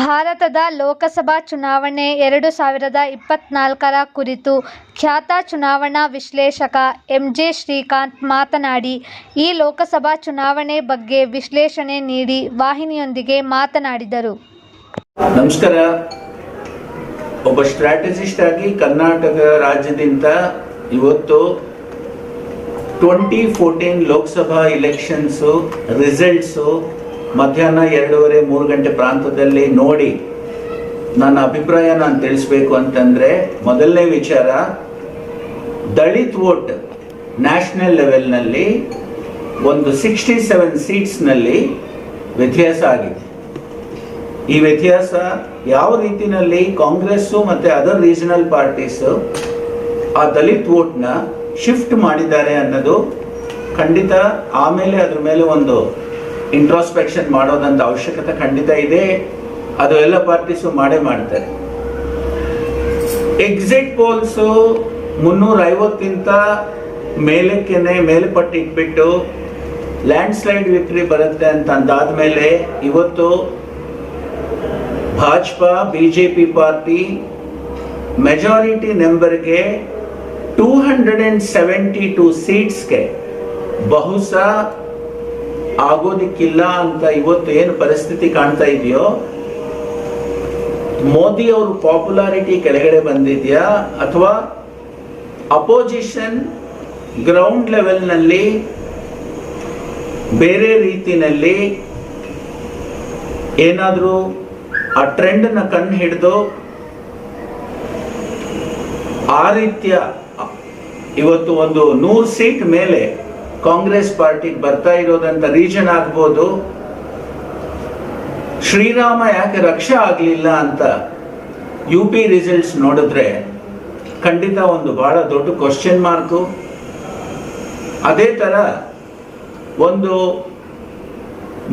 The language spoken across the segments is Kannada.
ಭಾರತದ ಲೋಕಸಭಾ ಚುನಾವಣೆ ಎರಡು ಸಾವಿರದ ಇಪ್ಪತ್ನಾಲ್ಕರ ಕುರಿತು ಖ್ಯಾತ ಚುನಾವಣಾ ವಿಶ್ಲೇಷಕ ಎಂಜೆ ಶ್ರೀಕಾಂತ್ ಮಾತನಾಡಿ, ಈ ಲೋಕಸಭಾ ಚುನಾವಣೆ ಬಗ್ಗೆ ವಿಶ್ಲೇಷಣೆ ನೀಡಿ ವಾಹಿನಿಯೊಂದಿಗೆ ಮಾತನಾಡಿದರು. ನಮಸ್ಕಾರ ಒಬ್ಬ ಸ್ಟ್ರಾಟಜಿಸ್ಟ್ ಆಗಿ ಕರ್ನಾಟಕ ರಾಜ್ಯದಿಂದ ಇವತ್ತು twenty fourteen Lok Sabha elections results ಮಧ್ಯಾಹ್ನ ಎರಡೂವರೆ, ಮೂರು ಗಂಟೆ ಪ್ರಾಂತದಲ್ಲಿ ನೋಡಿ ನನ್ನ ಅಭಿಪ್ರಾಯ ನಾನು ತಿಳಿಸ್ಬೇಕು ಅಂತಂದ್ರೆ ಮೊದಲನೇ ವಿಚಾರ, ದಲಿತ್ ವೋಟ್ ನ್ಯಾಷನಲ್ ಲೆವೆಲ್ನಲ್ಲಿ ಒಂದು ಸಿಕ್ಸ್ಟಿ ಸೆವೆನ್ ಸೀಟ್ಸ್ನಲ್ಲಿ ವ್ಯತ್ಯಾಸ ಆಗಿದೆ. ಈ ವ್ಯತ್ಯಾಸ ಯಾವ ರೀತಿಯಲ್ಲಿ ಕಾಂಗ್ರೆಸ್ಸು ಮತ್ತೆ ಅದರ್ ರೀಜನಲ್ ಪಾರ್ಟೀಸು ಆ ದಲಿತ್ ವೋಟ್ನ ಶಿಫ್ಟ್ ಮಾಡಿದ್ದಾರೆ ಅನ್ನೋದು ಖಂಡಿತ ಆಮೇಲೆ ಅದ್ರ ಮೇಲೆ ಒಂದು ಇಂಟ್ರಾಸ್ಪೆಕ್ಷನ್ ಮಾಡೋದಂತ ಅವಶ್ಯಕತೆ ಖಂಡಿತ ಇದೆ. ಅದು ಎಲ್ಲ ಪಾರ್ಟೀಸು ಮಾಡೇ ಮಾಡ್ತಾರೆ. ಎಕ್ಸಿಟ್ ಪೋಲ್ಸು ಮುನ್ನೂರ ಐವತ್ತಿಂತ ಮೇಲಕ್ಕೆನೆ ಮೇಲ್ಪಟ್ಟು ಇಟ್ಬಿಟ್ಟು ಲ್ಯಾಂಡ್ ಸ್ಲೈಡ್ ವಿಕ್ಟ್ರಿ ಬರುತ್ತೆ ಅಂತ ಅಂದಾದ್ಮೇಲೆ ಇವತ್ತು Bhajapa BJP party majority ನೆಂಬರ್ಗೆ two hundred and seventy two ಸೀಟ್ಸ್ಗೆ ಬಹುಶ ಆಗೋದಿಕ್ಕಿಲ್ಲ ಅಂತ ಇವತ್ತು ಏನು ಪರಿಸ್ಥಿತಿ ಕಾಣ್ತಾ ಇದೆಯೋ? ಮೋದಿ ಅವರು ಪಾಪ್ಯುಲಾರಿಟಿ ಕೆಳಗಡೆ ಬಂದಿದೆಯಾ? ಅಥವಾ ಅಪೋಸಿಷನ್ ಗ್ರೌಂಡ್ ಲೆವೆಲ್ನಲ್ಲಿ ಬೇರೆ ರೀತಿಯಲ್ಲಿ ಏನಾದರೂ ಆ ಟ್ರೆಂಡ್ನ ಕಣ್ಣು ಹಿಡಿದು ಆ ರೀತಿಯ ಇವತ್ತು ಒಂದು ನೂರು ಸೀಟ್ ಮೇಲೆ ಕಾಂಗ್ರೆಸ್ ಪಾರ್ಟಿಗೆ ಬರ್ತಾ ಇರೋದಂತ ರೀಜನ್ ಆಗ್ಬೋದು? ಶ್ರೀರಾಮ ಯಾಕೆ ರಕ್ಷೆ ಆಗಲಿಲ್ಲ ಅಂತ ಯು ಪಿ ರಿಸಲ್ಟ್ಸ್ ನೋಡಿದ್ರೆ ಖಂಡಿತ ಒಂದು ಬಹಳ ದೊಡ್ಡ ಕ್ವಶನ್ ಮಾರ್ಕು ಅದೇ ಥರ ಒಂದು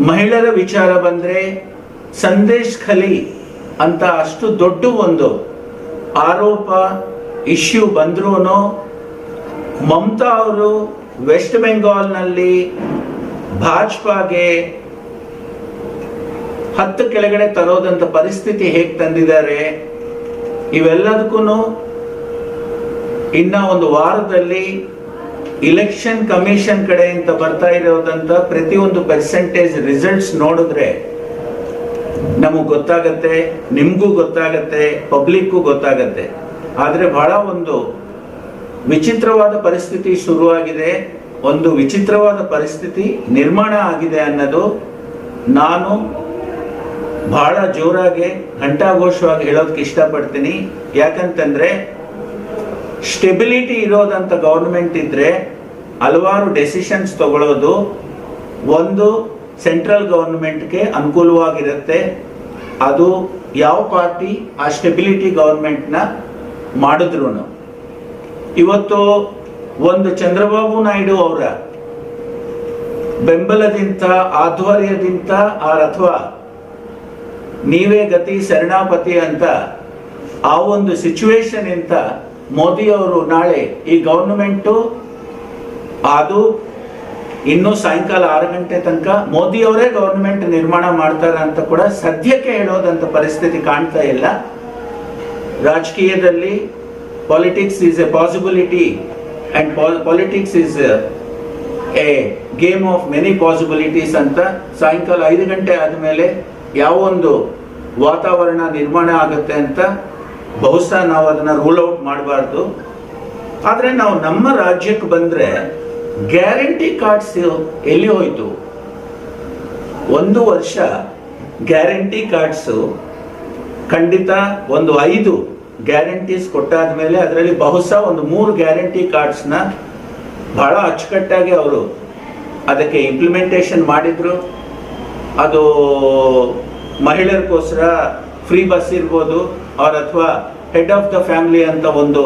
ಮಹಿಳೆಯರ ವಿಚಾರ ಬಂದರೆ ಸಂದೇಶ್ ಖಲಿ ಅಂತ ಅಷ್ಟು ದೊಡ್ಡ ಒಂದು ಆರೋಪ ಇಶ್ಯೂ ಬಂದ್ರೂ ಮಮತಾ ಅವರು ವೆಸ್ಟ್ ಬೆಂಗಾಲ್ನಲ್ಲಿ ಭಾಜಪಾಗೆ ಹತ್ತು ಕೆಳಗಡೆ ತರೋದಂತ ಪರಿಸ್ಥಿತಿ ಹೇಗೆ ತಂದಿದ್ದಾರೆ ಇವೆಲ್ಲದಕ್ಕೂ ಇನ್ನ ಒಂದು ವಾರದಲ್ಲಿ ಇಲೆಕ್ಷನ್ ಕಮಿಷನ್ ಕಡೆಯಿಂದ ಬರ್ತಾ ಇರೋದಂತ ಪ್ರತಿಯೊಂದು ಪರ್ಸೆಂಟೇಜ್ ರಿಸಲ್ಟ್ಸ್ ನೋಡಿದ್ರೆ ನಮಗೆ ಗೊತ್ತಾಗತ್ತೆ, ನಿಮಗೂ ಗೊತ್ತಾಗತ್ತೆ ಪಬ್ಲಿಕ್ಗೂ ಗೊತ್ತಾಗತ್ತೆ. ಆದರೆ ಬಹಳ ಒಂದು ವಿಚಿತ್ರವಾದ ಪರಿಸ್ಥಿತಿ ಶುರುವಾಗಿದೆ. ಒಂದು ವಿಚಿತ್ರವಾದ ಪರಿಸ್ಥಿತಿ ನಿರ್ಮಾಣ ಆಗಿದೆ ಅನ್ನೋದು ನಾನು ಬಹಳ ಜೋರಾಗಿ, ಘಂಟಾಘೋಷವಾಗಿ ಹೇಳೋದಕ್ಕೆ ಇಷ್ಟಪಡ್ತೀನಿ. ಯಾಕಂತಂದ್ರೆ, ಸ್ಟೆಬಿಲಿಟಿ ಇರೋದಂತ ಗೌರ್ಮೆಂಟ್ ಇದ್ರೆ ಹಲವಾರು ಡೆಸಿಷನ್ಸ್ ತಗೊಳ್ಳೋದು ಒಂದು ಸೆಂಟ್ರಲ್ ಗೌರ್ಮೆಂಟ್ಗೆ ಅನುಕೂಲವಾಗಿರುತ್ತೆ. ಅದು ಯಾವ ಪಾರ್ಟಿ ಆ ಸ್ಟೆಬಿಲಿಟಿ ಗೌರ್ಮೆಂಟ್ನ ಮಾಡಿದ್ರು ಇವತ್ತು ಒಂದು ಚಂದ್ರಬಾಬು ನಾಯ್ಡು ಅವರ ಬೆಂಬಲದಿಂದ, ಆಧ್ವರ್ಯದಿಂದ ಅಥವಾ ನೀವೇ ಗತಿ ಶರಣಾಪತಿ ಅಂತ ಆ ಒಂದು ಸಿಚುವೇಶನ್ ಇಂತ ಮೋದಿ ಅವರು ನಾಳೆ ಈ ಗೌರ್ಮೆಂಟು ಅದು ಇನ್ನು ಸಾಯಂಕಾಲ ಆರು ಗಂಟೆ ತನಕ ಮೋದಿ ಅವರೇ ಗವರ್ನಮೆಂಟ್ ನಿರ್ಮಾಣ ಮಾಡ್ತಾರೆ ಅಂತ ಕೂಡ ಸದ್ಯಕ್ಕೆ ಹೇಳೋದಂತ ಪರಿಸ್ಥಿತಿ ಕಾಣ್ತಾ ಇಲ್ಲ. ರಾಜಕೀಯದಲ್ಲಿ politics is a possibility politics is is a game of many possibilities ಅಂತ ಸಾಯಂಕಾಲ ಐದು ಗಂಟೆ ಆದಮೇಲೆ ಯಾವೊಂದು ವಾತಾವರಣ ನಿರ್ಮಾಣ ಆಗುತ್ತೆ ಅಂತ ಬಹುಶಃ ನಾವು ಅದನ್ನು ರೂಲ್ ಔಟ್ ಮಾಡಬಾರ್ದು. ಆದರೆ ನಾವು ನಮ್ಮ ರಾಜ್ಯಕ್ಕೆ ಬಂದರೆ ಗ್ಯಾರಂಟಿ ಕಾರ್ಡ್ಸ್ ಎಲ್ಲಿ ಹೋಯಿತು? ಒಂದು ವರ್ಷ ಗ್ಯಾರಂಟಿ ಕಾರ್ಡ್ಸು ಖಂಡಿತ ಒಂದು ಐದು ಗ್ಯಾರಂಟೀಸ್ ಕೊಟ್ಟಾದ ಮೇಲೆ ಅದರಲ್ಲಿ ಬಹುಶಃ ಒಂದು ಮೂರು ಗ್ಯಾರಂಟಿ ಕಾರ್ಡ್ಸ್ನ ಬಹಳ ಅಚ್ಚುಕಟ್ಟಾಗಿ ಅವರು ಅದಕ್ಕೆ ಇಂಪ್ಲಿಮೆಂಟೇಷನ್ ಮಾಡಿದ್ರು. ಅದು ಮಹಿಳೆಯರಿಗೋಸ್ಕರ ಫ್ರೀ ಬಸ್ ಇರ್ಬೋದು ಅವ್ರ ಅಥವಾ ಹೆಡ್ ಆಫ್ ದ ಫ್ಯಾಮಿಲಿ ಅಂತ ಒಂದು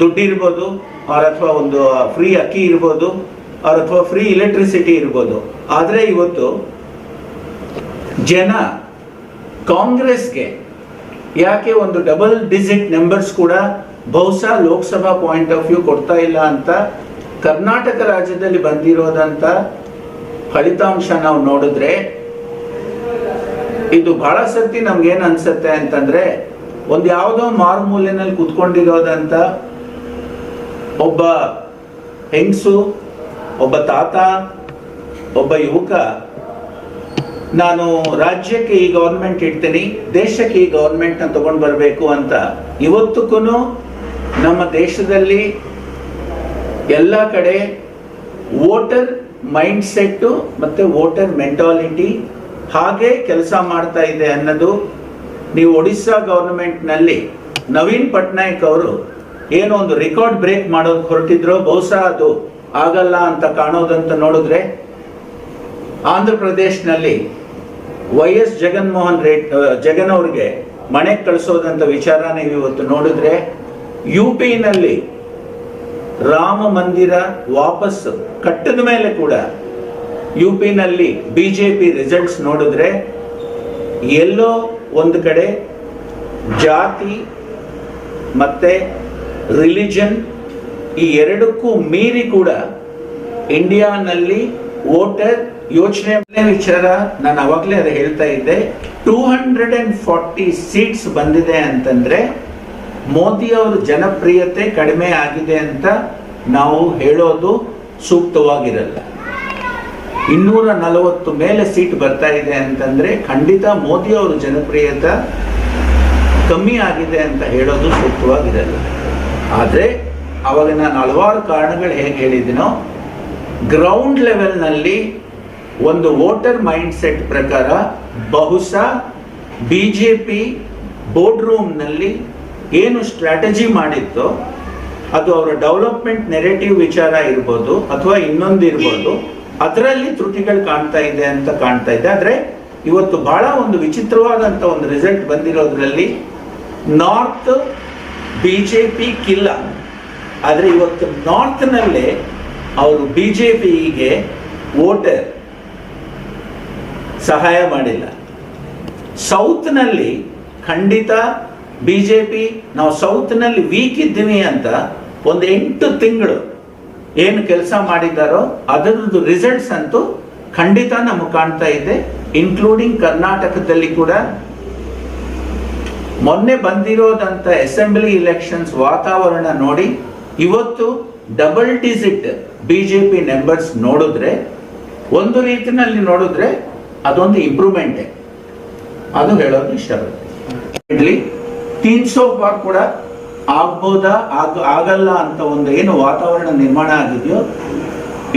ದುಡ್ಡು ಇರ್ಬೋದು ಅವ್ರ ಅಥವಾ ಒಂದು ಫ್ರೀ ಅಕ್ಕಿ ಇರ್ಬೋದು ಅವ್ರ ಅಥವಾ ಫ್ರೀ ಇಲೆಕ್ಟ್ರಿಸಿಟಿ ಇರ್ಬೋದು. ಆದರೆ ಇವತ್ತು ಜನ ಕಾಂಗ್ರೆಸ್ಗೆ ಯಾಕೆ ಒಂದು ಡಬಲ್ ಡಿಜಿಟ್ ನಂಬರ್ಸ್ ಕೂಡ ಬಹುಶಃ ಲೋಕಸಭಾ ಪಾಯಿಂಟ್ ಆಫ್ ವ್ಯೂ ಕೊಡ್ತಾ ಇಲ್ಲ ಅಂತ ಕರ್ನಾಟಕ ರಾಜ್ಯದಲ್ಲಿ ಬಂದಿರೋದಂತ ಫಲಿತಾಂಶ ನಾವು ನೋಡಿದ್ರೆ ಇದು ಬಹಳ ಸರ್ತಿ ನಮ್ಗೇನು ಅನ್ಸುತ್ತೆ ಅಂತಂದ್ರೆ ಒಂದು ಯಾವುದೋ ಮಾರುಮೂಲೆನಲ್ಲಿ ಕುತ್ಕೊಂಡಿರೋದಂತ ಒಬ್ಬ ಹೆಂಗಸು, ಒಬ್ಬ ತಾತ, ಒಬ್ಬ ಯುವಕ ನಾನು ರಾಜ್ಯಕ್ಕೆ ಈ ಗೌರ್ಮೆಂಟ್ ಇಡ್ತೀನಿ, ದೇಶಕ್ಕೆ ಈ ಗವರ್ಮೆಂಟ್ ತಗೊಂಡು ಬರಬೇಕು ಅಂತ. ಇವತ್ತಿಗೂ ನಮ್ಮ ದೇಶದಲ್ಲಿ ಎಲ್ಲ ಕಡೆ ವೋಟರ್ ಮೈಂಡ್ ಸೆಟ್ಟು ಮತ್ತೆ ವೋಟರ್ ಮೆಂಟಾಲಿಟಿ ಹಾಗೆ ಕೆಲಸ ಮಾಡ್ತಾ ಇದೆ ಅನ್ನೋದು ನೀವು ಒಡಿಸ್ಸಾ ಗೌರ್ಮೆಂಟ್ನಲ್ಲಿ ನವೀನ್ ಪಟ್ನಾಯಕ್ ಅವರು ಏನೋ ಒಂದು ರೆಕಾರ್ಡ್ ಬ್ರೇಕ್ ಮಾಡೋದು ಹೊರಟಿದ್ರು ಬಹುಶಃ ಅದು ಆಗಲ್ಲ ಅಂತ ಕಾಣೋದಂತ ನೋಡಿದ್ರೆ ಆಂಧ್ರ ಪ್ರದೇಶನಲ್ಲಿ ವೈ ಎಸ್ ಜಗನ್ಮೋಹನ್ ರೆಡ್ ಜಗನ್ ಅವ್ರಿಗೆ ಮನೆ ಕಳಿಸೋದಂತ ವಿಚಾರ ನೀವು ಇವತ್ತು ನೋಡಿದ್ರೆ ಯು ಪಿನಲ್ಲಿ ರಾಮ ಮಂದಿರ ವಾಪಸ್ ಕಟ್ಟದ ಮೇಲೆ ಕೂಡ ಯು ಪಿನಲ್ಲಿ ಬಿ ಜೆ ಪಿ ರಿಸಲ್ಟ್ಸ್ ನೋಡಿದ್ರೆ ಎಲ್ಲೋ ಒಂದು ಕಡೆ ಜಾತಿ ಮತ್ತೆ ರಿಲಿಜನ್ ಈ ಎರಡಕ್ಕೂ ಮೀರಿ ಕೂಡ ಇಂಡಿಯಾನಲ್ಲಿ ವೋಟರ್ ಯೋಚನೆ ವಿಚಾರ ನಾನು ಅವಾಗಲೇ ಅದು ಹೇಳ್ತಾ ಇದ್ದೆ. Two hundred and forty seats ಬಂದಿದೆ ಅಂತಂದ್ರೆ ಮೋದಿ ಅವರ ಜನಪ್ರಿಯತೆ ಕಡಿಮೆ ಆಗಿದೆ ಅಂತ ನಾವು ಹೇಳೋದು ಸೂಕ್ತವಾಗಿರಲ್ಲ. ಇನ್ನೂರ ನಲವತ್ತು ಮೇಲೆ ಸೀಟ್ ಬರ್ತಾ ಇದೆ ಅಂತಂದ್ರೆ ಖಂಡಿತ ಮೋದಿ ಅವರ ಜನಪ್ರಿಯತೆ ಕಮ್ಮಿ ಆಗಿದೆ ಅಂತ ಹೇಳೋದು ಸೂಕ್ತವಾಗಿರಲ್ಲ. ಆದರೆ ಅವಾಗ ನಾನು ಹಲವಾರು ಕಾರಣಗಳು ಹೇಗೆ ಹೇಳಿದ್ದೀನೋ ಗ್ರೌಂಡ್ ಲೆವೆಲ್ನಲ್ಲಿ ಒಂದು ವೋಟರ್ ಮೈಂಡ್ ಸೆಟ್ ಪ್ರಕಾರ ಬಹುಶಃ ಬಿ ಜೆ ಪಿ ಬೋರ್ಡ್ ರೂಮ್ನಲ್ಲಿ ಏನು ಸ್ಟ್ರಾಟಜಿ ಮಾಡಿತ್ತೋ ಅದು ಅವರ ಡೆವಲಪ್ಮೆಂಟ್ ನೆರೆಟಿವ್ ವಿಚಾರ ಇರ್ಬೋದು ಅಥವಾ ಇನ್ನೊಂದು ಇರ್ಬೋದು, ಅದರಲ್ಲಿ ತ್ರುಟಿಗಳು ಕಾಣ್ತಾ ಇದೆ ಅಂತ ಕಾಣ್ತಾ ಇದೆ. ಆದರೆ ಇವತ್ತು ಬಹಳ ಒಂದು ವಿಚಿತ್ರವಾದಂಥ ಒಂದು ರಿಸಲ್ಟ್ ಬಂದಿರೋದ್ರಲ್ಲಿ ನಾರ್ತ್ ಬಿ ಜೆ ಪಿ ಕಿಲ್ಲ. ಆದರೆ ಇವತ್ತು ನಾರ್ತ್ನಲ್ಲೇ ಅವರು ಬಿ ಜೆ ಪಿಗೆ ವೋಟರ್ ಸಹಾಯ ಮಾಡಿಲ್ಲ. ಸೌತ್ನಲ್ಲಿ ಖಂಡಿತ ಬಿ ಜೆ ಪಿ ನಾವು ಸೌತ್ನಲ್ಲಿ ವೀಕ್ ಇದ್ದೀವಿ ಅಂತ ಒಂದು ಎಂಟು ತಿಂಗಳು ಏನು ಕೆಲಸ ಮಾಡಿದ್ದಾರೋ ಅದರದ್ದು ರಿಸಲ್ಟ್ಸ್ ಅಂತೂ ಖಂಡಿತ ನಮಗೆ ಕಾಣ್ತಾ ಇದೆ ಇನ್ಕ್ಲೂಡಿಂಗ್ ಕರ್ನಾಟಕದಲ್ಲಿ ಕೂಡ. ಮೊನ್ನೆ ಬಂದಿರೋದಂಥ ಅಸೆಂಬ್ಲಿ ಇಲೆಕ್ಷನ್ಸ್ ವಾತಾವರಣ ನೋಡಿ, ಇವತ್ತು ಡಬಲ್ ಡಿಜಿಟ್ ಪಿ ನಂಬರ್ಸ್ ನೋಡಿದ್ರೆ, ಒಂದು ರೀತಿನಲ್ಲಿ ನೋಡಿದ್ರೆ ಅದೊಂದು ಇಂಪ್ರೂವ್ಮೆಂಟೇ ಅದು ಹೇಳೋದು ಇಷ್ಟಪಡ್ತೀನಿ ತೀನ್ ಸೋ ಪಾರ್ ಕೂಡ ಆಗ್ಬೋದಾ, ಆಗ, ಆಗಲ್ಲ ಅಂತ ಒಂದು ಏನು ವಾತಾವರಣ ನಿರ್ಮಾಣ ಆಗಿದೆಯೋ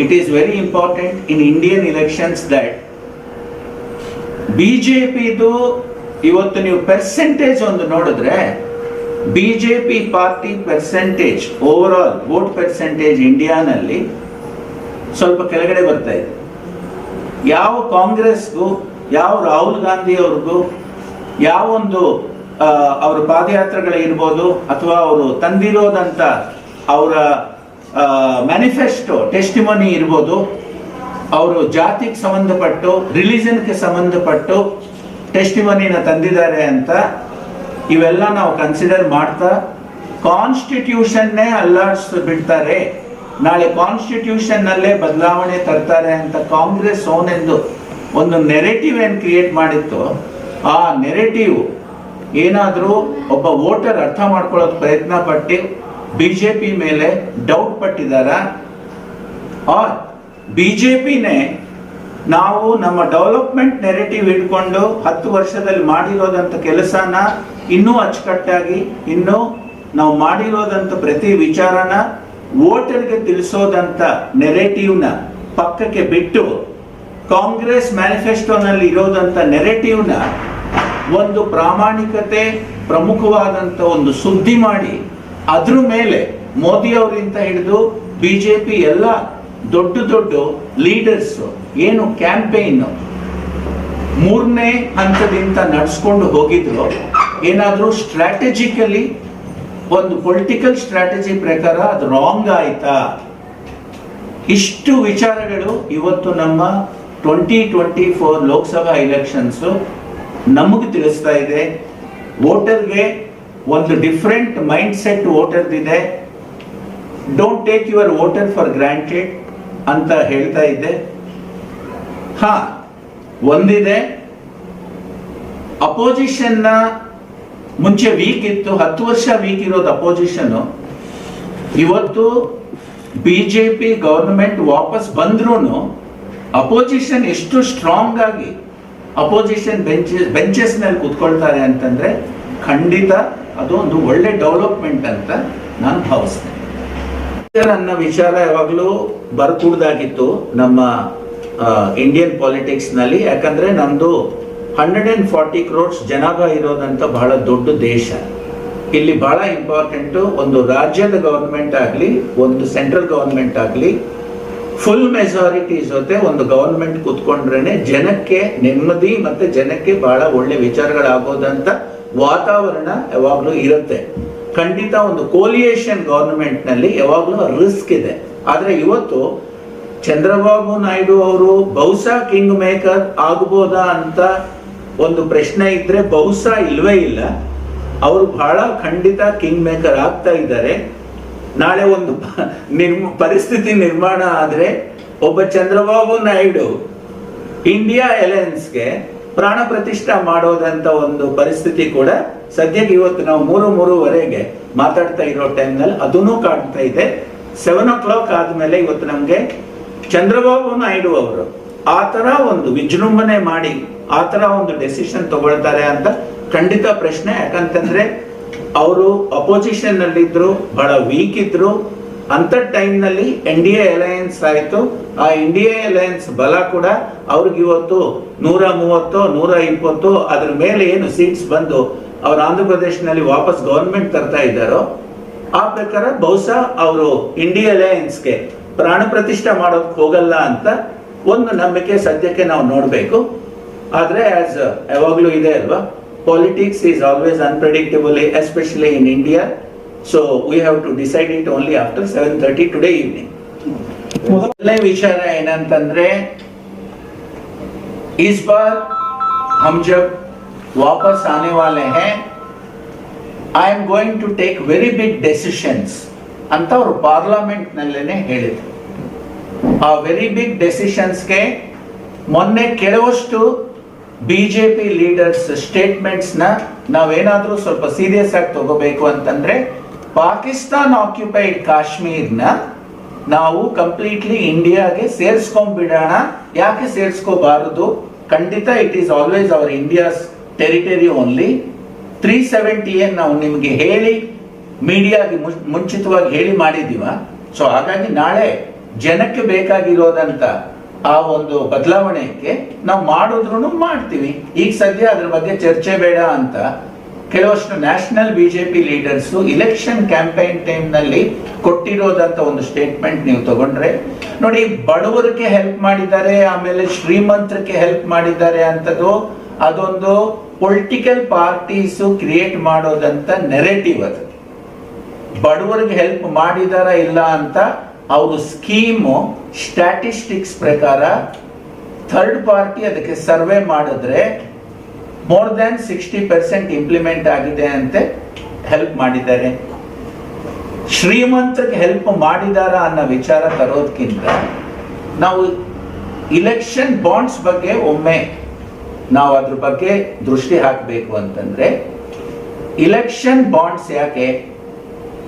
it is very important in Indian elections that ಬಿಜೆಪಿದು ಇವತ್ತು ನೀವು ಪರ್ಸೆಂಟೇಜ್ ಒಂದು ನೋಡಿದ್ರೆ BJP party percentage over all vote percentage ಇಂಡಿಯಾನಲ್ಲಿ ಸ್ವಲ್ಪ ಕೆಳಗಡೆ ಬರ್ತಾ ಇದೆ. ಯಾವ ಕಾಂಗ್ರೆಸ್ಗೂ, ಯಾವ ರಾಹುಲ್ ಗಾಂಧಿ ಅವ್ರಿಗೂ ಯಾವೊಂದು ಅವರ ಪಾದಯಾತ್ರೆಗಳಿರ್ಬೋದು ಅಥವಾ ಅವರು ತಂದಿರೋದಂತ ಅವರ ಮ್ಯಾನಿಫೆಸ್ಟೋ ಟೆಸ್ಟಿಮನಿ ಇರ್ಬೋದು, ಅವರು ಜಾತಿಗೆ ಸಂಬಂಧಪಟ್ಟು ರಿಲಿಜನ್ಗೆ ಸಂಬಂಧಪಟ್ಟು ಟೆಸ್ಟಿಮನಿನ ತಂದಿದ್ದಾರೆ ಅಂತ ಇವೆಲ್ಲ ನಾವು ಕನ್ಸಿಡರ್ ಮಾಡ್ತಾ ಕಾನ್ಸ್ಟಿಟ್ಯೂಷನ್ನೇ ಅಲ್ಲಾಡ್ಸ್ ಬಿಡ್ತಾರೆ ನಾಳೆ ಕಾನ್ಸ್ಟಿಟ್ಯೂಷನ್ ನಲ್ಲೇ ಬದಲಾವಣೆ ತರ್ತಾರೆ ಅಂತ ಕಾಂಗ್ರೆಸ್ ಓನೆಂದು ಒಂದು ನೆರೆಟಿವ್ ಏನು ಕ್ರಿಯೇಟ್ ಮಾಡಿತ್ತು, ಆ ನೆರೆಟಿವ್ ಏನಾದರೂ ಒಬ್ಬ ವೋಟರ್ ಅರ್ಥ ಮಾಡ್ಕೊಳ್ಳೋದು ಪ್ರಯತ್ನ ಪಟ್ಟು ಬಿಜೆಪಿ ಮೇಲೆ ಡೌಟ್ ಪಟ್ಟಿದಾರಾ ಆರ್ ಪಿನೇ ನಾವು ನಮ್ಮ ಡೆವಲಪ್ಮೆಂಟ್ ನೆರೆಟಿವ್ ಇಟ್ಕೊಂಡು ಹತ್ತು ವರ್ಷದಲ್ಲಿ ಮಾಡಿರೋದಂಥ ಕೆಲಸನ ಇನ್ನೂ ಅಚ್ಚುಕಟ್ಟಾಗಿ, ಇನ್ನೂ ನಾವು ಮಾಡಿರೋದಂಥ ಪ್ರತಿ ವಿಚಾರನ ವೋಟರ್ಗೆ ತಿಳಿಸೋದಂತ ನೆರೆಟಿವ್ನ ಪಕ್ಕಕ್ಕೆ ಬಿಟ್ಟು ಕಾಂಗ್ರೆಸ್ ಮ್ಯಾನಿಫೆಸ್ಟೋನಲ್ಲಿ ಇರೋದಂತ ನೆರೆಟಿವ್ನ ಒಂದು ಪ್ರಾಮಾಣಿಕತೆ, ಪ್ರಮುಖವಾದಂತ ಒಂದು ಸುದ್ದಿ ಮಾಡಿ, ಅದ್ರ ಮೇಲೆ ಮೋದಿ ಅವರಿಂದ ಹಿಡಿದು ಬಿಜೆಪಿ ಎಲ್ಲ ದೊಡ್ಡ ದೊಡ್ಡ ಲೀಡರ್ಸ್ ಏನು ಕ್ಯಾಂಪೇನ್ ಮೂರನೇ ಹಂತದಿಂದ ನಡೆಸ್ಕೊಂಡು ಹೋಗಿದ್ರು, ಏನಾದರೂ ಸ್ಟ್ರಾಟಜಿಕಲಿ ಒಂದು ಪೊಲಿಟಿಕಲ್ ಸ್ಟ್ರಾಟಜಿ ಪ್ರಕಾರ ಅದು ರಾಂಗ್ ಆಯ್ತಾ? ಇಷ್ಟು ವಿಚಾರಗಳು ಇವತ್ತು ನಮ್ಮ twenty twenty four Lok Sabha elections ನಮಗೆ ತಿಳಿಸ್ತಾ ಇದೆ. ವೋಟರ್ಗೆ ಒಂದು different mind set ವೋಟರ್ದಿದೆ. Don't take your voter for granted ಅಂತ ಹೇಳ್ತಾ ಇದ್ದೆ ಹಾ, ಒಂದಿದೆ ಅಪೋಸಿಷನ್ನ ಮುಂಚೆ ವೀಕ್ ಇತ್ತು, ಹತ್ತು ವರ್ಷ ವೀಕ್ ಇರೋದು ಅಪೋಸಿಷನ್ ಇವತ್ತು ಬಿಜೆಪಿ ಗೌರ್ಮೆಂಟ್ ವಾಪಸ್ ಬಂದ್ರೂ ಅಪೋಸಿಷನ್ ಎಷ್ಟು ಸ್ಟ್ರಾಂಗ್ ಆಗಿ ಅಪೋಸಿಷನ್ ಬೆಂಚ್ ಬೆಂಚಸ್ನಲ್ಲಿ ಕೂತ್ಕೊಳ್ತಾರೆ ಅಂತಂದ್ರೆ ಖಂಡಿತ ಅದು ಒಂದು ಒಳ್ಳೆ ಡೆವಲಪ್ಮೆಂಟ್ ಅಂತ ನಾನು ಭಾವಿಸ್ತೇನೆ. ನನ್ನ ವಿಚಾರ ಯಾವಾಗಲೂ ಬರ್ಕೂಡ್ದಾಗಿತ್ತು ನಮ್ಮ ಇಂಡಿಯನ್ ಪಾಲಿಟಿಕ್ಸ್ನಲ್ಲಿ. ಯಾಕಂದ್ರೆ ನಮ್ದು ಹಂಡ್ರೆಡ್ ಅಂಡ್ ಫಾರ್ಟಿ ಕ್ರೋರ್ಸ್ ಜನಾಭಾ ಇರೋದಂಥ ಬಹಳ ದೊಡ್ಡ ದೇಶ. ಇಲ್ಲಿ ಬಹಳ ಇಂಪಾರ್ಟೆಂಟ್ ಒಂದು ರಾಜ್ಯದ ಗೌರ್ಮೆಂಟ್ ಆಗಲಿ, ಒಂದು ಸೆಂಟ್ರಲ್ ಗೌರ್ಮೆಂಟ್ ಆಗಲಿ ಫುಲ್ ಮೆಜಾರಿಟಿ ಜೊತೆ ಒಂದು ಗೌರ್ಮೆಂಟ್ ಕೂತ್ಕೊಂಡ್ರೇನೆ ಜನಕ್ಕೆ ನೆಮ್ಮದಿ ಮತ್ತೆ ಜನಕ್ಕೆ ಬಹಳ ಒಳ್ಳೆ ವಿಚಾರಗಳಾಗೋದಂಥ ವಾತಾವರಣ ಯಾವಾಗಲೂ ಇರುತ್ತೆ. ಖಂಡಿತ ಒಂದು ಕೋಲಿಯೇಷನ್ ಗೌರ್ಮೆಂಟ್ನಲ್ಲಿ ಯಾವಾಗಲೂ ರಿಸ್ಕ್ ಇದೆ. ಆದರೆ ಇವತ್ತು ಚಂದ್ರಬಾಬು ನಾಯ್ಡು ಅವರು ಬಹುಶಃ ಕಿಂಗ್ ಮೇಕರ್ ಆಗ್ಬೋದಾ ಅಂತ ಒಂದು ಪ್ರಶ್ನೆ ಇದ್ರೆ ಬಹುಶಃ ಇಲ್ವೇ ಇಲ್ಲ. ಅವರು ಬಹಳ ಖಂಡಿತ ಕಿಂಗ್ ಮೇಕರ್ ಆಗ್ತಾ ಇದ್ದಾರೆ. ನಾಳೆ ಒಂದು ನಿರ್ಮ, ಪರಿಸ್ಥಿತಿ ನಿರ್ಮಾಣ ಆದ್ರೆ ಒಬ್ಬ ಚಂದ್ರಬಾಬು ನಾಯ್ಡು ಇಂಡಿಯಾ ಅಲಯನ್ಸ್ಗೆ ಪ್ರಾಣ ಪ್ರತಿಷ್ಠಾ ಮಾಡೋದಂತ ಒಂದು ಪರಿಸ್ಥಿತಿ ಕೂಡ ಸದ್ಯಕ್ಕೆ ಇವತ್ತು ನಾವು ಮೂರು ಮೂರುವರೆಗೆ ಮಾತಾಡ್ತಾ ಇರೋ ಟೈಮ್ನಲ್ಲಿ ಅದನ್ನು ಕಾಣ್ತಾ ಇದೆ. ಸೆವೆನ್ ಓ ಕ್ಲಾಕ್ ಆದ್ಮೇಲೆ ಇವತ್ತು ನಮಗೆ ಚಂದ್ರಬಾಬು ನಾಯ್ಡು ಅವರು ಆ ಥರ ಒಂದು ವಿಜೃಂಭಣೆ ಮಾಡಿ ಆ ತರ ಒಂದು ಡೆಸಿಷನ್ ತಗೊಳ್ತಾರೆ ಅಂತ ಖಂಡಿತ ಪ್ರಶ್ನೆ. ಯಾಕಂತಂದ್ರೆ ಅವರು ಅಪೋಸಿಷನ್ ನಲ್ಲಿದ್ರು, ಬಹಳ ವೀಕ್ ಇದ್ರು. ಅಂತ ಟೈಮ್ನಲ್ಲಿ ಎನ್ ಡಿ ಎ ಅಲಯನ್ಸ್ ಆಯಿತು. ಆ ಎನ್ ಡಿ ಎ ಬಲ ಕೂಡ ಅವ್ರಿಗೆ ಇವತ್ತು ನೂರ ಮೂವತ್ತು, ನೂರ ಇಪ್ಪತ್ತು ಅದ್ರ ಮೇಲೆ ಏನು ಸೀಟ್ಸ್ ಬಂದು ಅವ್ರು ಆಂಧ್ರ ಪ್ರದೇಶನಲ್ಲಿ ವಾಪಸ್ ಗವರ್ಮೆಂಟ್ ತರ್ತಾ ಇದ್ದಾರೋ, ಆ ಪ್ರಕಾರ ಬಹುಶಃ ಅವರು ಇಂಡಿಯಾ ಅಲಯನ್ಸ್ಗೆ ಪ್ರಾಣ ಪ್ರತಿಷ್ಠೆ ಮಾಡೋದಕ್ಕೆ ಹೋಗಲ್ಲ ಅಂತ ಒಂದು ನಂಬಿಕೆ ಸದ್ಯಕ್ಕೆ ನಾವು ನೋಡಬೇಕು. ಆದ್ರೆ ಆಸ್ ಯಾವಾಗಲೂ ಇದೆ ಅಲ್ವಾ politics is always unpredictable especially in India so we have to decide it only after seven thirty today evening ಮೊದಲನೇ ವಿಚಾರ ಏನಂತಂದ್ರೆ इस बार हम जब वापस आने वाले हैं I am going to take very big decisions ಅಂತ ಅವರು ಪಾರ್ಲಿಮೆಂಟ್ ನಲ್ಲೇನೆ ಹೇಳಿದ್ರು ಆ ವೆರಿ ಬಿಗ್ ಡೆಸಿಷನ್ಸ್ಗೆ ಮೊನ್ನೆ ಕೆಲವಷ್ಟು ಬಿಜೆಪಿ ಲೀಡರ್ಸ್ ಸ್ಟೇಟ್ಮೆಂಟ್ಸ್ ನಾವೇನಾದರೂ ನಾವೇನಾದ್ರೂ ಸ್ವಲ್ಪ ಸೀರಿಯಸ್ ಆಗಿ ತಗೋಬೇಕು ಅಂತಂದ್ರೆ, ಪಾಕಿಸ್ತಾನ್ ಆಕ್ಯುಪೈಡ್ ಕಾಶ್ಮೀರ್ನ ನಾವು ಕಂಪ್ಲೀಟ್ಲಿ ಇಂಡಿಯಾಗೆ ಸೇರಿಸ್ಕೊಂಡ್ಬಿಡೋಣ ಯಾಕೆ ಸೇರಿಸ್ಕೋಬಾರದು? ಖಂಡಿತ it is always our India's territory only three seventy ಏನ್ ನಾವು ನಿಮಗೆ ಹೇಳಿ ಮೀಡಿಯಾಗೆ ಮುಂಚಿತವಾಗಿ ಹೇಳಿ ಮಾಡಿದ್ದೀವ. ಸೊ ಹಾಗಾಗಿ ನಾಳೆ ಜನಕ್ಕೆ ಬೇಕಾಗಿರೋದಂತ ಆ ಒಂದು ಬದಲಾವಣೆಗೆ ನಾವು ಮಾಡಿದ್ರು ಮಾಡ್ತೀವಿ. ಈಗ ಸದ್ಯ ಅದ್ರ ಬಗ್ಗೆ ಚರ್ಚೆ ಬೇಡ ಅಂತ ಕೆಲವಷ್ಟು national BJP leaders election campaign ಟೈಮ್ನಲ್ಲಿ ಕೊಟ್ಟಿರೋದಂತ ಒಂದು ಸ್ಟೇಟ್ಮೆಂಟ್ ನೀವು ತಗೊಂಡ್ರೆ, ನೋಡಿ ಬಡವರಿಗೆ ಹೆಲ್ಪ್ ಮಾಡಿದ್ದಾರೆ, ಆಮೇಲೆ ಶ್ರೀಮಂತರಿಗೆ ಹೆಲ್ಪ್ ಮಾಡಿದ್ದಾರೆ ಅಂತದ್ದು ಅದೊಂದು ಪೊಲಿಟಿಕಲ್ ಪಾರ್ಟೀಸ್ ಕ್ರಿಯೇಟ್ ಮಾಡೋದಂತ ನೆರೆಟಿವ್ ಅದು. ಬಡವರಿಗೆ ಹೆಲ್ಪ್ ಮಾಡಿದಾರ ಇಲ್ಲ ಅಂತ ಅವರು ಸ್ಕೀಮು ಸ್ಟ್ಯಾಟಿಸ್ಟಿಕ್ಸ್ ಪ್ರಕಾರ ಥರ್ಡ್ ಪಾರ್ಟಿ ಅದಕ್ಕೆ ಸರ್ವೆ ಮಾಡಿದ್ರೆ more than sixty percent implement ಆಗಿದೆ ಅಂತ ಹೆಲ್ಪ್ ಮಾಡಿದ್ದಾರೆ. ಶ್ರೀಮಂತರಿಗೆ ಹೆಲ್ಪ್ ಮಾಡಿದಾರ ಅನ್ನೋ ವಿಚಾರ ತರೋದಕ್ಕಿಂತ ನಾವು ಇಲೆಕ್ಷನ್ ಬಾಂಡ್ಸ್ ಬಗ್ಗೆ ಒಮ್ಮೆ ನಾವು ಅದ್ರ ಬಗ್ಗೆ ದೃಷ್ಟಿ ಹಾಕಬೇಕು ಅಂತಂದ್ರೆ ಇಲೆಕ್ಷನ್ ಬಾಂಡ್ಸ್ ಯಾಕೆ?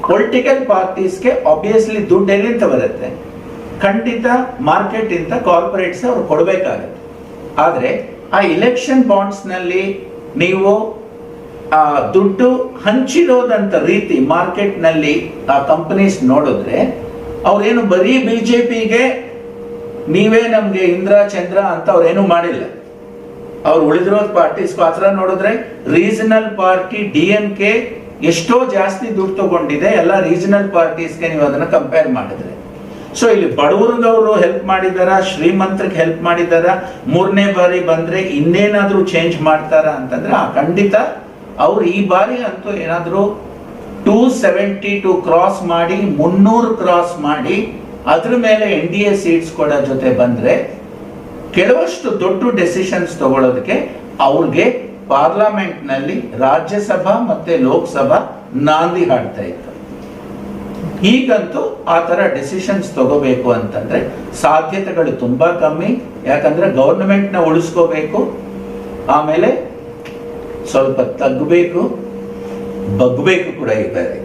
ಪೊಲಿಟಿಕಲ್ ಪಾರ್ಟೀಸ್ಗೆ ಆಬ್ವಿಯಸ್ಲಿ ದುಡ್ಡು ಎಲ್ಲಿಂದ ಬರುತ್ತೆ? ಖಂಡಿತ ಮಾರ್ಕೆಟ್ ಇಂತ ಕಾರ್ಪೊರೇಟ್ಸ್ ಅವ್ರು ಕೊಡಬೇಕಾಗುತ್ತೆ. ಆದರೆ ಆ ಇಲೆಕ್ಷನ್ ಬಾಂಡ್ಸ್ನಲ್ಲಿ ನೀವು, ಆ, ದುಡ್ಡು ಹಂಚಿರೋದಂತ ರೀತಿ ಮಾರ್ಕೆಟ್ನಲ್ಲಿ ಆ ಕಂಪನೀಸ್ ನೋಡಿದ್ರೆ ಅವ್ರೇನು ಬರೀ ಬಿಜೆಪಿಗೆ ನೀವೇ ನಮ್ಗೆ ಇಂದ್ರ, ಚಂದ್ರ ಅಂತ ಅವ್ರೇನು ಮಾಡಿಲ್ಲ. ಅವ್ರು ಉಳಿದಿರೋ ಪಾರ್ಟೀಸ್ ಪಾತ್ರ ನೋಡಿದ್ರೆ regional party D M K ಎಷ್ಟೋ ಜಾಸ್ತಿ ದುಡ್ಡು ತಗೊಂಡಿದೆ, ಎಲ್ಲ ರೀಜನಲ್ ಪಾರ್ಟೀಸ್ಗೆ ನೀವು ಅದನ್ನ ಕಂಪೇರ್ ಮಾಡಿದ್ರೆ. ಸೊ ಇಲ್ಲಿ ಬಡವರದವರು ಹೆಲ್ಪ್ ಮಾಡಿದಾರ, ಶ್ರೀಮಂತರಿಗೆ ಹೆಲ್ಪ್ ಮಾಡಿದಾರ, ಮೂರನೇ ಬಾರಿ ಬಂದ್ರೆ ಇನ್ನೇನಾದ್ರೂ ಚೇಂಜ್ ಮಾಡ್ತಾರ ಅಂತಂದ್ರೆ, ಆ ಖಂಡಿತ ಅವ್ರು ಈ ಬಾರಿ ಅಂತೂ ಏನಾದರೂ ಟೂ ಸೆವೆಂಟಿ ಟು ಕ್ರಾಸ್ ಮಾಡಿ, ಮುನ್ನೂರು ಕ್ರಾಸ್ ಮಾಡಿ, ಅದ್ರ ಮೇಲೆ ಎನ್ ಡಿ ಎ ಸೀಟ್ಸ್ ಕೊಡೋ ಜೊತೆ ಬಂದ್ರೆ, ಕೆಲವಷ್ಟು ದೊಡ್ಡ ಡೆಸಿಷನ್ಸ್ ತಗೊಳ್ಳೋದಕ್ಕೆ ಅವ್ರಿಗೆ ಪಾರ್ಲಿಮೆಂಟ್ನಲ್ಲಿ ರಾಜ್ಯಸಭಾ ಮತ್ತೆ ಲೋಕಸಭಾ ನಾಂದಿ ಹಾಡ್ತಾ ಇತ್ತು. ಈಗಂತೂ ಆ ತರ ಡಿಸಿಷನ್ಸ್ ತಗೋಬೇಕು ಅಂತಂದ್ರೆ ಸಾಧ್ಯತೆಗಳು ತುಂಬಾ ಕಮ್ಮಿ. ಯಾಕಂದ್ರೆ ಗವರ್ನಮೆಂಟ್ನ ಉಳಿಸ್ಕೋಬೇಕು. ಆಮೇಲೆ ಸ್ವಲ್ಪ ತಗ್ಗಬೇಕು ಬಗ್ಬೇಕು ಕೂಡ ಬಾರಿ